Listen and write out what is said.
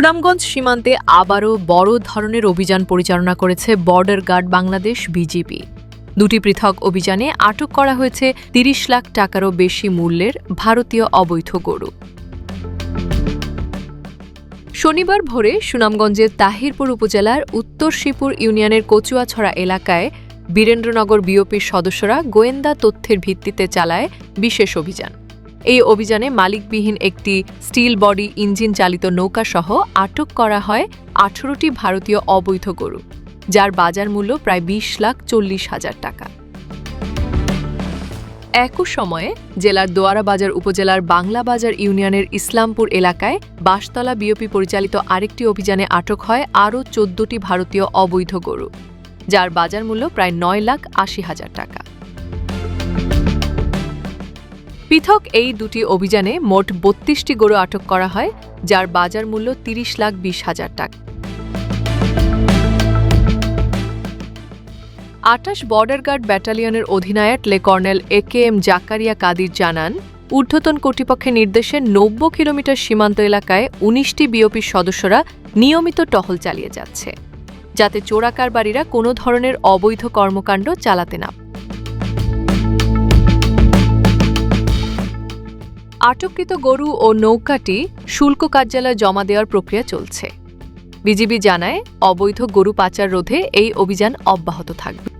সুনামগঞ্জ সীমান্তে আবারও বড় ধরনের অভিযান পরিচালনা করেছে বর্ডার গার্ড বাংলাদেশ বিজিবি দুটি পৃথক অভিযানে আটক করা হয়েছে তিরিশ লাখ টাকারও বেশি মূল্যের ভারতীয় অবৈধ গরু। শনিবার ভোরে সুনামগঞ্জের তাহিরপুর উপজেলার উত্তর শিপুর ইউনিয়নের কচুয়াছড়া এলাকায় বীরেন্দ্রনগর বিওপির সদস্যরা গোয়েন্দা তথ্যের ভিত্তিতে চালায় বিশেষ অভিযান। এই অভিযানে মালিকবিহীন একটি স্টিল বডি ইঞ্জিন চালিত নৌকাসহ আটক করা হয় আঠারোটি ভারতীয় অবৈধ গরু, যার বাজার মূল্য প্রায় বিশ লাখ চল্লিশ হাজার টাকা। একই সময়ে জেলার দোয়ারা বাজার উপজেলার বাংলা বাজার ইউনিয়নের ইসলামপুর এলাকায় বাঁশতলা বিওপি পরিচালিত আরেকটি অভিযানে আটক হয় আরও চোদ্দটি ভারতীয় অবৈধ গরু, যার বাজার মূল্য প্রায় নয় লাখ আশি হাজার টাকা। পৃথক এই দুটি অভিযানে মোট বত্রিশটি গরু আটক করা হয়, যার বাজার মূল্য তিরিশ লাখ বিশ হাজার টাকা। আটাশ বর্ডার গার্ড ব্যাটালিয়নের অধিনায়ক লে colonel A K M Zakaria Kadir জানান, ঊর্ধ্বতন কর্তৃপক্ষের নির্দেশে নব্বই কিলোমিটার সীমান্ত এলাকায় উনিশটি বিওপির সদস্যরা নিয়মিত টহল চালিয়ে যাচ্ছে, যাতে চোরাকারবারীরা কোনো ধরনের অবৈধ কর্মকাণ্ড চালাতে না আটককৃত গরু ও নৌকাটি শুল্ক কার্যালয়ে জমা দেওয়ার প্রক্রিয়া চলছে। বিজিবি জানায়, অবৈধ গরু পাচার রোধে এই অভিযান অব্যাহত থাকবে।